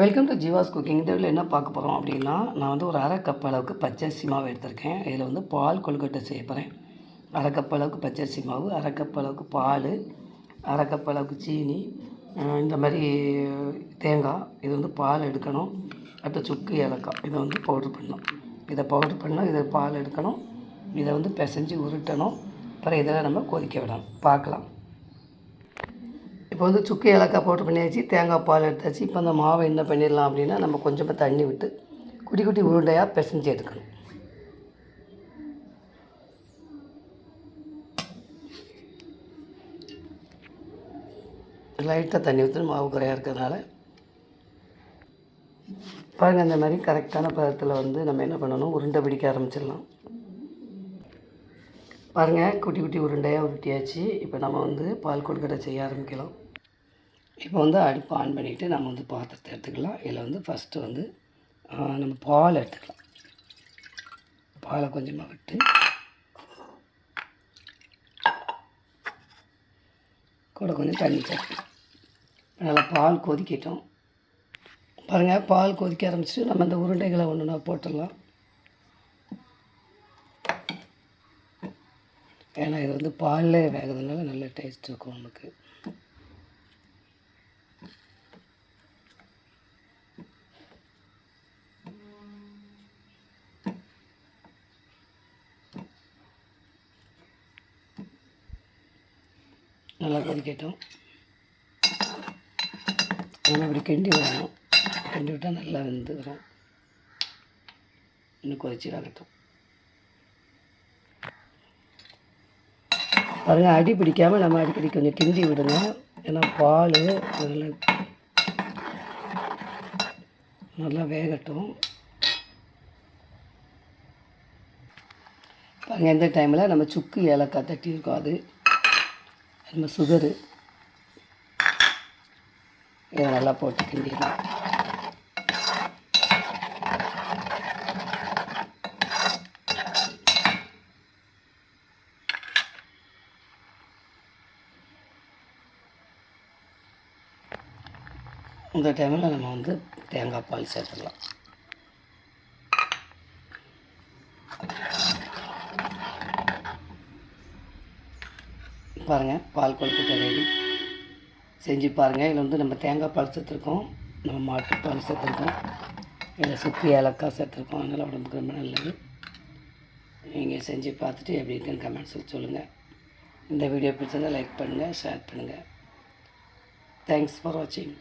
Welcome to Jeeva's cooking இந்த வீடியோவில் என்ன பார்க்க போகிறோம் அப்படின்னா நான் வந்து ஒரு அரை கப் அளவுக்கு பச்சரிசி மாவு எடுத்திருக்கேன். இதில் வந்து பால் கொழுக்கட்டை செய்ய போகிறேன் அரை கப் அளவுக்கு பச்சரிசி மாவு அரை கப் அளவுக்கு பால் அரை கப் அளவுக்கு சீனி இந்த மாதிரி தேங்காய் இது வந்து பால் எடுக்கணும். அடுத்து சுக்கு ஏலக்காய் இதை வந்து பவுட்ரு பண்ணணும். இதை பவுட்ரு பண்ணணும் இதை பால் எடுக்கணும். இதை வந்து பிசைஞ்சு உருட்டணும். அப்புறம் இதெல்லாம் நம்ம கொதிக்க விடணும். பார்க்கலாம். இப்போ வந்து சுக்கு ஏலக்காய் போட்டு பண்ணியாச்சு தேங்காய் பால் எடுத்தாச்சு இப்போ அந்த மாவை என்ன பண்ணிடலாம் அப்படின்னா நம்ம கொஞ்சமாக தண்ணி விட்டு குட்டி குட்டி உருண்டையாக பிசைஞ்சு எடுக்கணும். லைட்டாக தண்ணி ஊற்றி மாவு குறையாக இருக்கிறதுனால. பாருங்கள் இந்த மாதிரி கரெக்டான பதத்தில் வந்து நம்ம என்ன பண்ணணும்? உருண்டை பிடிக்க ஆரம்பிச்சிடலாம். பாருங்கள் குட்டி குட்டி உருண்டையாக உருட்டியாச்சு. இப்போ நம்ம வந்து பால் கொழுக்கட்டை செய்ய ஆரம்பிக்கலாம். இப்போ வந்து அடுப்பு ஆன் பண்ணிவிட்டு நம்ம வந்து பாத்திரத்தை எடுத்துக்கலாம். இதில் வந்து ஃபஸ்ட்டு வந்து நம்ம பால் எடுத்துக்கலாம். பாலை கொஞ்சமாக விட்டு கூட கொஞ்சம் தண்ணி சேர்க்கணும் நல்லா பால் கொதிக்கட்டும். பாருங்கள் பால் கொதிக்க ஆரம்பிச்சுட்டு நம்ம இந்த உருண்டைகளை ஒன்று ஒன்றா போட்டுடலாம். ஏன்னா இது வந்து பாலில் வேகிறதுனால நல்ல டேஸ்ட் இருக்கும் நமக்கு. நல்லா கொதிக்கட்டும். நம்ம இப்படி கிண்டி விடணும். கிண்டி விட்டால் நல்லா வெந்துக்கிறோம் இன்னும் கொதிச்சு வரட்டும் பாருங்கள் அடி பிடிக்காமல் நம்ம அடிக்கடி கொஞ்சம் கிண்டி விடுங்க. ஏன்னா பால் நல்லா நல்லா வேகட்டும். பாருங்கள் எந்த டைமில் நம்ம சுக்கு ஏலக்காய் தட்டியிருக்கோம் அது. நம்ம சுகரு. இதை நல்லா போட்டு கிண்டிடலாம். இந்த டைமில் நம்ம வந்து தேங்காய் பால் சேர்த்துக்கலாம். பாருங்கள் பால் கொழுக்கட்டை ரெடி செஞ்சு பாருங்கள் இதில் வந்து நம்ம தேங்காய் பால் சேர்த்துருக்கோம். நம்ம மாட்டுப்பால் சேர்த்துருக்கோம். இதில் சுற்றி ஏலக்காய் சேர்த்துருக்கோம். அதனால் உடம்புக்கு ரொம்ப நல்லது. நீங்கள் செஞ்சு பார்த்துட்டு எப்படி இருக்குன்னு கமெண்ட்ஸில் சொல்லுங்கள் இந்த வீடியோ பிடிச்சிருந்தால் லைக் பண்ணுங்கள் ஷேர் பண்ணுங்கள் தேங்க்ஸ் ஃபார் வாட்சிங்